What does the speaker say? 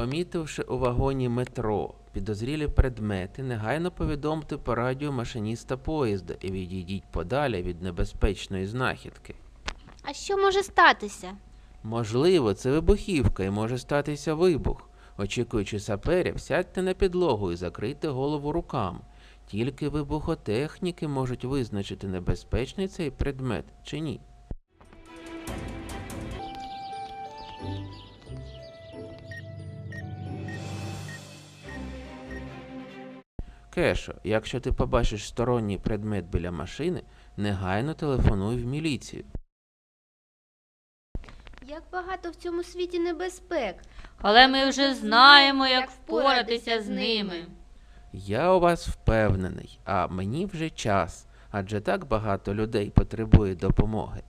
Помітивши у вагоні метро підозрілі предмети, негайно повідомте по радіо машиніста поїзда і відійдіть подалі від небезпечної знахідки. А що може статися? Можливо, це вибухівка і може статися вибух. Очікуючи саперів, сядьте на підлогу і закрийте голову руками. Тільки вибухотехніки можуть визначити, небезпечний цей предмет чи ні. Кешо, якщо ти побачиш сторонній предмет біля машини, негайно телефонуй в міліцію. Як багато в цьому світі небезпек. Але ми вже знаємо, як впоратися з ними. Я у вас впевнений, а мені вже час, адже так багато людей потребує допомоги.